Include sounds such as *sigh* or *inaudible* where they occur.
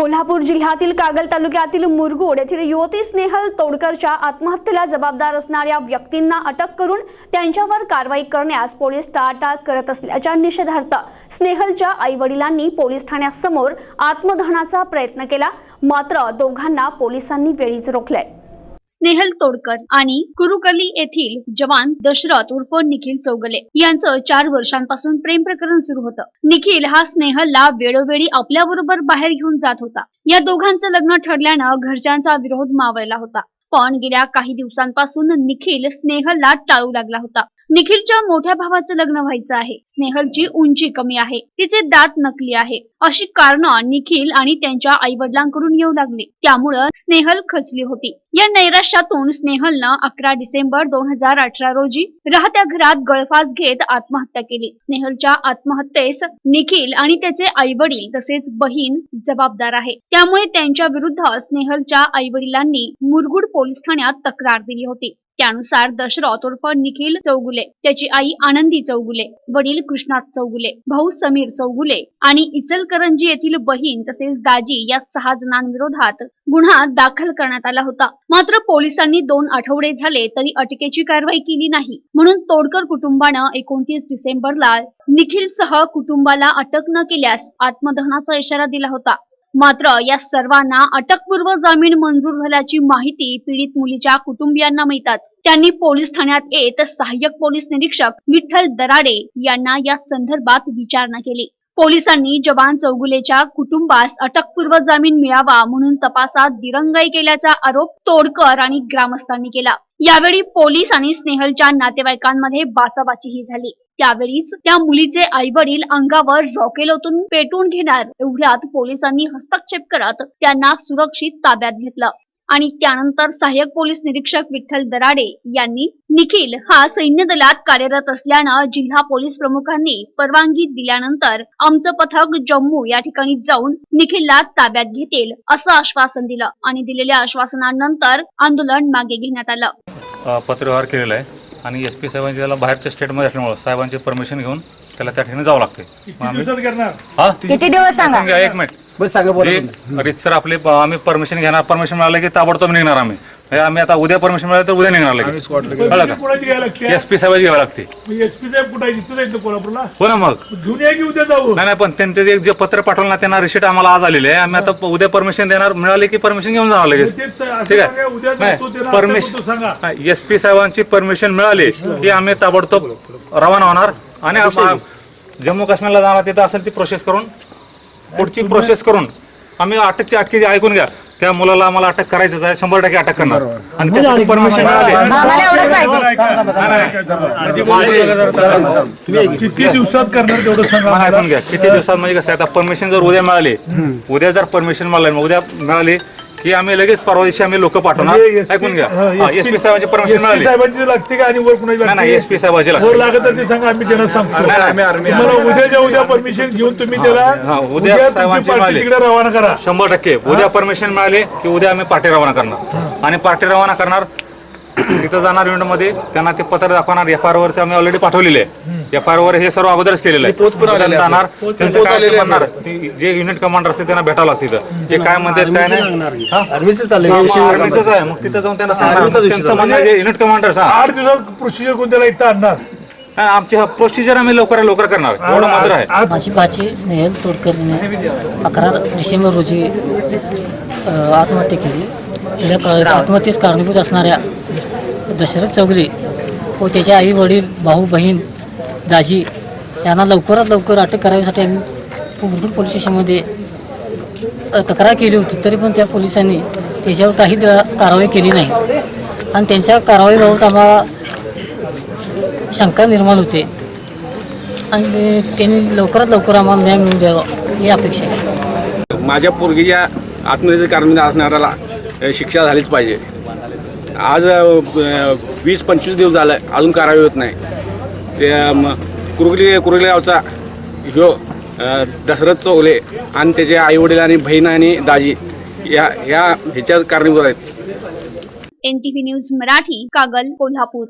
कोल्हापूर जिल्ह्यातील कागल तालुक्यातील मुरगुड येथील युवती स्नेहल तोडकरच्या आत्महत्येला जबाबदार असणाऱ्या व्यक्तींना अटक करून त्यांच्यावर कारवाई करण्यास पोलीस टाळाटाळ करत असल्याच्या निषेधार्थ स्नेहलच्या आईवडिलांनी पोलीस ठाण्यासमोर आत्मदहनाचा प्रयत्न केला. मात्र दोघांना पोलिसांनी वेळीच रोखले स्नेहल तोडकर आणि कुरुकली येथील जवान दशरथ उर्फ निखिल चौगले यांचं चार वर्षांपासून प्रेम प्रकरण सुरू होतं. निखिल हा स्नेहलला वेळोवेळी आपल्या बरोबर बाहेर घेऊन जात होता. या दोघांचं लग्न ठरल्यानं घरच्यांचा विरोध मावळला होता. पण गेल्या काही दिवसांपासून निखिल स्नेहलला टाळू लागला होता. निखिलच्या मोठ्या भावाचं लग्न व्हायचं आहे. स्नेहलची उंची कमी आहे. तिचे दात नकली आहे. अशी कारणं निखिल आणि त्यांच्या आई वडिलांकडून येऊ लागली. त्यामुळं स्नेहल खचली होती. या नैराश्यातून स्नेहलनं अकरा डिसेंबर दोन हजार अठरा रोजी राहत्या घरात गळफास घेत आत्महत्या केली. स्नेहलच्या आत्महत्येस निखिल आणि त्याचे आई वडील तसेच बहीण जबाबदार आहे. त्यामुळे त्यांच्या विरुद्ध स्नेहलच्या आई वडिलांनी मुरगुड पोलीस ठाण्यात तक्रार दिली होती. त्यानुसार दशरथ उर्फ निखिल चौगुले त्याची आई आनंदी चौगुले वडील कृष्णात चौगुले भाऊ समीर चौगुले आणि इचलकरंजी येथील बहीण तसेच दाजी या सहा जणांविरोधात गुन्हा दाखल करण्यात आला होता. मात्र पोलिसांनी दोन आठवडे झाले तरी अटकेची कारवाई केली नाही. म्हणून तोडकर कुटुंबानं एकोणतीस डिसेंबरला निखिल सह कुटुंबाला अटक न केल्यास आत्मदहनाचा इशारा दिला होता. मात्र या सर्वांना अटकपूर्व जामीन मंजूर झाल्याची माहिती पीडित मुलीच्या कुटुंबियांना मिळताच. त्यांनी पोलीस ठाण्यात येत सहाय्यक पोलीस निरीक्षक विठ्ठल दराडे यांना या संदर्भात विचारणा केली. पोलिसांनी जवान चौगुलेच्या कुटुंबास अटकपूर्व जामीन मिळावा म्हणून तपासात दिरंगाई केल्याचा आरोप तोडकर आणि ग्रामस्थांनी केला. यावेळी पोलीस आणि स्नेहलच्या नातेवाईकांमध्ये बाचाबाचीही झाली. त्यावेळीच त्या मुलीचे आई वडील अंगावर रॉकेल ओतून पेटून घेणार. एवढ्यात पोलिसांनी हस्तक्षेप करत त्यांना सुरक्षित ताब्यात घेतलं. आणि त्यानंतर सहाय्यक पोलीस निरीक्षक विठ्ठल दराडे यांनी निखिल हा सैन्य दलात कार्यरत असल्यानं जिल्हा पोलीस प्रमुखांनी परवानगी दिल्यानंतर आमचं पथक जम्मू या ठिकाणी जाऊन निखिलला ताब्यात घेतील असं आश्वासन दिलं. आणि दिलेल्या आश्वासनानंतर आंदोलन मागे घेण्यात आलं. पत्रव्यवहार केलेला आहे. आणि एस पी साहेबांची त्याला बाहेरच्या स्टेटमध्ये असल्यामुळं साहेबांची परमिशन घेऊन त्याला त्या ठिकाणी जावं लागते मग आम्ही हा? किती दिवस सांगा? एक मिनिट. बस सांगा बोला जे रितसर आपले आम्ही परमिशन घेणार परमिशन मिळालं की ताबडतोब निघणार आम्ही. हे आम्ही आता उद्या परमिशन मिळालं तर उद्या निघणार लगेच. कळलं का? कोणाची घ्यायला लागते एस पी साहेबांची घ्यावी लागते. एसपी साहेब कुठे जायचं कोल्हापूरला? हो ना मग. घेऊन या की उद्या जाऊ? नाही नाही पण त्यांचे जे जे पत्र पाठवलं ना त्यांना रिसिट आम्हाला आज आलेले आहे. आम्ही आता उद्या परमिशन देणार मिळाले की परमिशन घेऊन जाणार लगेच. ते तर असं ठीक सांगा, उद्या आहे सांगा. परमिशन एस पी साहेबांची परमिशन मिळाली की आम्ही ताबडतोब रवाना होणार. आणि जम्मू काश्मीरला जाणार तिथं असेल ती प्रोसेस करून पुढची प्रोसेस करून. आम्ही अटकची अटकेची ऐकून घ्या. त्या मुलाला आम्हाला अटक करायचंच आहे शंभर टक्के अटक करणार. आणि त्यासाठी परमिशन मिळाली. आम्हाला एवढंच पाहिजे. किती दिवसात करणार तेवढं सांगा मला ऐकून घ्या. किती दिवसात म्हणजे कसं आहे आता परमिशन जर उद्या मिळाली उद्या जर परमिशन मिळाली मग उद्या मिळाली की आम्ही लगेच परवा दिवशी आम्ही लोक पाठवणार. म्हणजे SP ऐकून घ्या. हा, एस SP पी साहेबांची परमिशन SP मिळाली. साहेबांची लागते का? आणि वर कुणाची नाही नाही साहेबांची वर लागते लागत तर ते सांगा आम्ही त्यांना सांगतो. नाही, नाही. तुम्हाला उद्याच्या उद्या परमिशन घेऊन तुम्ही त्याला उद्या तुमची साहेबांची पार्टी मिळाली. तिकडे रवाना करा. शंभर टक्के. उद्या परमिशन मिळाली की उद्या आम्ही पार्टी रवाना करणार. आणि पार्टी रवाना करणार *clears throat* तिथं जाणार युनिटमध्ये त्यांना ते पत्र दाखवणार. एफ आर वर आम्ही ऑलरेडी पाठवलेले आहे. एफ आर वर हे सर्व अगोदरच केलेलं आहे. उद्या जाणार त्यांचं काय ते म्हणणार? जे युनिट कमांडर असते त्यांना भेटावं लागतं तिथं ते काय म्हणतात काय नाही. हा? आर्मीचं चाललंय. विषय मग आर्मीचंच आहे. मग तिथं जाऊन त्यांना सांगणार. आर्मीचाच विषय त्यांचं म्हणणं आहे जे युनिट कमांडर हा. आठ दिवसात प्रोसिजर कोण त्याला इथं आणणार? हा, आमची प्रोसिजर आम्ही लवकर लवकर करणार. एवढं मात्र आहे. आज- माझी भाची स्नेहल तोडकरने अकरा डिसेंबर रोजी अ, आत्महत्या केली. तिला आत्महत्येस कारणीभूत असणाऱ्या दशरथ चौगले व त्याचे आई वडील भाऊ बहीण दाजी यांना लवकरात लवकर अटक करावीसाठी आम्ही मुरगुड पोलीस स्टेशनमध्ये तक्रार केली होती तरी पण त्या पोलिसांनी त्याच्यावर काही द- कारवाई केली नाही. आणि त्यांच्या कारवाईबाबत आम्हाला शंका निर्माण होते. आणि त्यांनी लवकरात लवकर आम्हाला न्याय मिळून द्यावा ही अपेक्षा आहे. माझ्या पोरगीच्या आत्महत्येच्या कारण असणाऱ्याला शिक्षा झालीच पाहिजे. आज वीस पंचवीस दिवस झालं अजून कारवाई होत नाही. त्या म, कुरुगली कुरुगलीगावचा ह्यो दशरथ चौगले आणि त्याचे आईवडील आणि बहीण आणि दाजी या ह्या ह्याच्या कारणीभूत आहेत. NTV news Marathi Kagal Kolhapur.